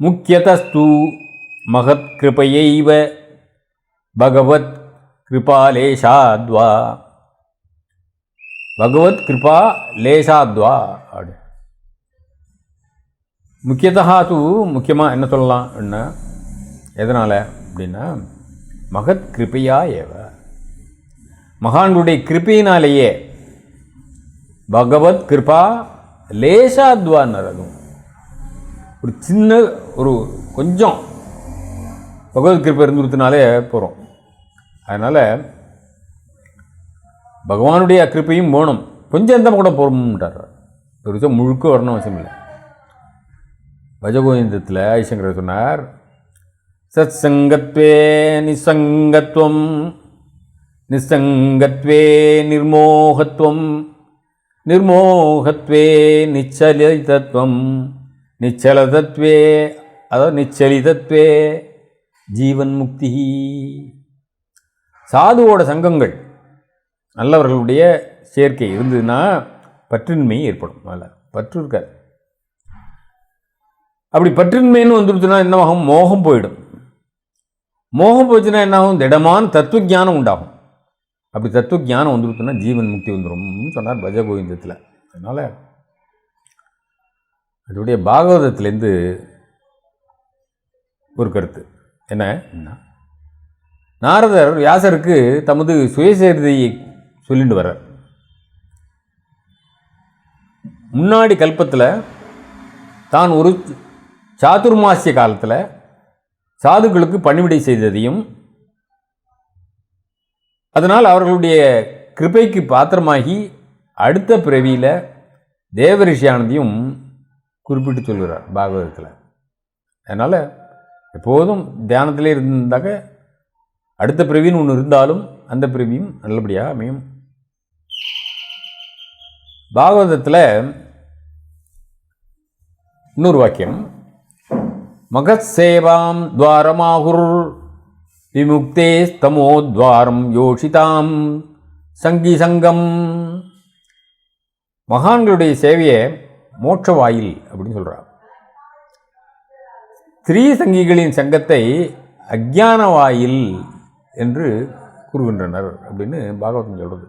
முக்கியதஸ்து மகத்கிருபையைவ பகவத் கிருபாலேஷாத்வா பகவத் கிருபா லேசாத்வா அப்படி முக்கியதா தூ முக்கியமாக என்ன சொல்லலாம் என்ன எதனால் அப்படின்னா மகத் கிருபையா ஏவ மகான்களுடைய கிருப்பையினாலேயே பகவத் கிருபா லேசாத்வான்னு அதுவும் ஒரு சின்ன ஒரு கொஞ்சம் பகவத் கிருப்பை இருந்துருத்தினாலே போகிறோம் அதனால் பகவானுடைய கிருப்பையும் வேணும். கொஞ்சம் எந்த கூட போகணும்ன்றார் ஒரு விஷயம் முழுக்க வரணும் அவசியம் இல்லை. பஜகோவிந்தத்தில் ஐசங்கர் சொன்னார் சத் சங்கத்வே நிசங்கத்வம் நிசங்கத்வே நிர்மோகத்துவம் நிர்மோகத்வே நிச்சலிதத்துவம் நிச்சலதத்வே அதாவது நிச்சலிதத்வே ஜீவன் முக்தி. சாதுவோட சங்கங்கள் நல்லவர்களுடைய சேர்க்கை இருந்ததுன்னா பற்றின்மை ஏற்படும். அதில் பற்று இருக்காது. அப்படி பற்றின்மைன்னு வந்துடுச்சுன்னா என்னவாகும் மோகம் போயிடும். மோகம் போச்சுன்னா என்னாகும் திடமான தத்துவ ஞானம் உண்டாகும். அப்படி தத்துவ ஞானம் வந்துடுச்சுன்னா ஜீவன் முக்தி வந்துடும்னு சொன்னார் பஜகோவிந்தத்தில். அதனால் அதோடைய பாகவதத்திலேருந்து ஒரு கருத்து. என்ன? நாரதர் வியாசருக்கு தமது சுயசரிதையை சொல்லிட்டு வர்றார். முன்னாடி கல்பத்தில் தான் ஒரு சாதுர்மாசிய காலத்தில் சாதுக்களுக்கு பணிவிடை செய்ததையும் அதனால் அவர்களுடைய கிருபைக்கு பாத்திரமாகி அடுத்த பிறவியில் தேவரிஷியானதையும் குறிப்பிட்டு சொல்கிறார் பாகவதத்தில். அதனால் எப்போதும் தியானத்திலே இருந்தாக்க அடுத்த பிறவின்னு ஒன்று இருந்தாலும் அந்த பிறவியும் நல்லபடியாக அமையும். பாகவதத்தில் இன்னொரு வாக்கியம். மகத் சேவாம் துவாரமாகுர் விமுக்தே ஸ்தமோத்வாரம் யோஷிதாம் சங்கி சங்கம் மகான்களுடைய சேவையை மோட்ச வாயில் அப்படின்னு சொல்கிறார் ஸ்திரீ சங்கிகளின் சங்கத்தை அஜ்ஞான வாயில் என்று கூறுகின்றனர் அப்படின்னு பாகவதம் சொல்கிறது